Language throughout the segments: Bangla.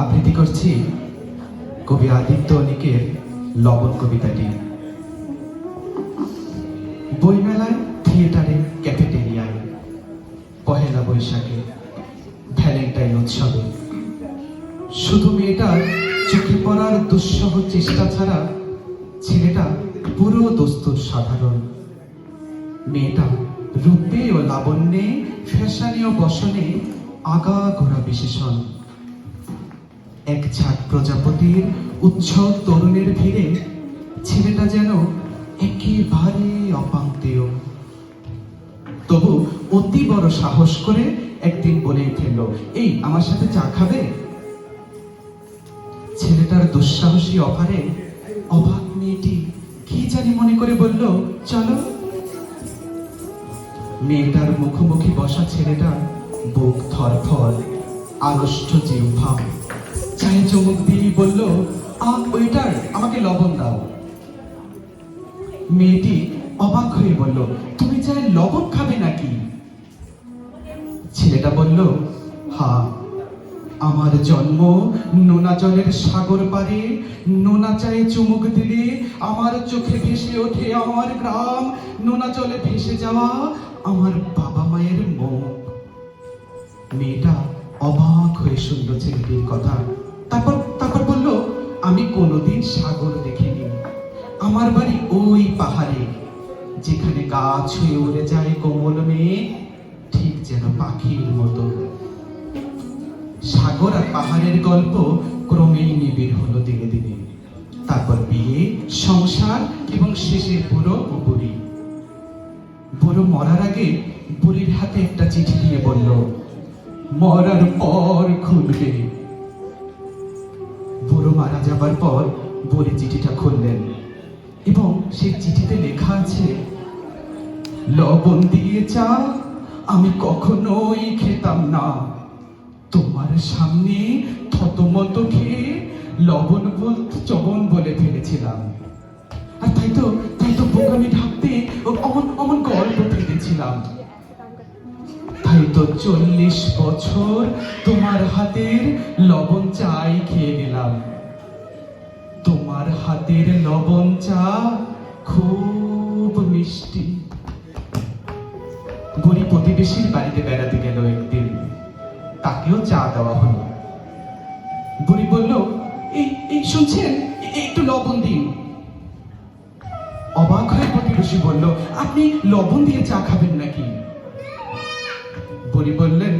আবৃত্তি করছি কবি আদিত্য অনিকের লবণ কবিতাটি। বইমেলায় থিয়েটারে, ক্যাফেটেরিয়ায়, পহেলা বৈশাখে, ভ্যালেন্টাইন উৎসবে। শুধু মেয়েটার চোখে পড়ার দুঃসহ চেষ্টা ছাড়া ছেলেটা পুরো দস্তুর সাধারণ। মেয়েটা রূপে ও লাবণ্যে, ফ্যাশনে ও বসনে আগা ঘোরা বিশেষণ। এক ঝাঁক প্রজাপতির উচ্ছল তরুণের ভিড়ে ছেলেটা যেন একেবারে অপাঙ্ক্তেয় তবু অতি বড় সাহস করে একদিন বলেই ফেলল, এই, আমার সাথে চা খাবে? ছেলেটার দুঃসাহসী অফারে অবাক মেয়েটি কি জানি মনে করে বলল, চলো। মেয়েটার মুখোমুখি বসা ছেলেটা বুক থরথর আড়ষ্ট জিহ্বা। চায়ে চমক দিয়ে বলল, আ, ওইটার, আমাকে লবণ দাও। মেয়েটি অবাক হয়ে বলল, তুমি চায় লবণ খাবে নাকি? ছেলেটা বলল, হা, আমার জন্ম নোনা জলের সাগর পারে নোনা চায়ে চুমুক দিলে আমার চোখে ভেসে ওঠে আমার গ্রাম। নোনা জলে ভেসে যাওয়া আমার বাবা মায়ের মুখ মেয়েটা অবাক হয়ে শুনল ছেলেটির কথা। তারপর তারপর বলল, আমি কোনোদিন সাগর দেখিনি। আমার বাড়ি ওই পাহাড়ে, যেখানে গাছ হয়ে উড়ে যায় কোমল মেয়ে ঠিক যেন পাখির মতো। সাগর আর পাহাড়ের গল্প ক্রমেই নিবিড় হলো দিনে দিনে। তারপর বিয়ে, সংসার এবং শেষে বুড়ো ও বুড়ি। বুড়ো মরার আগে বুড়ির হাতে একটা চিঠি দিয়ে বলল, মরার পর খুলবে। বুড়ো মারা যাবার পর বুড়ি চিঠিটা খুললেন। এবং সেই চিঠিতে লেখা আছে, লবণ দিয়ে চা, আমি কখনোই খেতাম না। তোমার সামনে থতমত খেয়ে লবণ বলতে চবন বলে ফেলেছিলাম। আর তাই তো তাই তো বোকামি ঢাকতে অমন অমন গল্প ফেলেছিলাম। চল্লিশ বছর তোমার হাতের লবণ চাই খেয়ে নিলাম। তোমার হাতের লবণ চা খুব মিষ্টি। বুড়ি প্রতিবেশীর বাড়িতে বেড়াতে গেল একদিন। তাকেও চা দেওয়া হলো। বুড়ি বলল, এই এই শুনছেন? একটু লবণ দিন। অবাক হয়ে প্রতিবেশী বলল, আপনি লবণ দিয়ে চা খাবেন নাকি? বুড়ি বললেন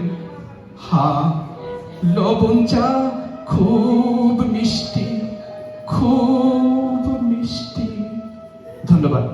হ্যাঁ লবণ চা খুব মিষ্টি খুব মিষ্টি ধন্যবাদ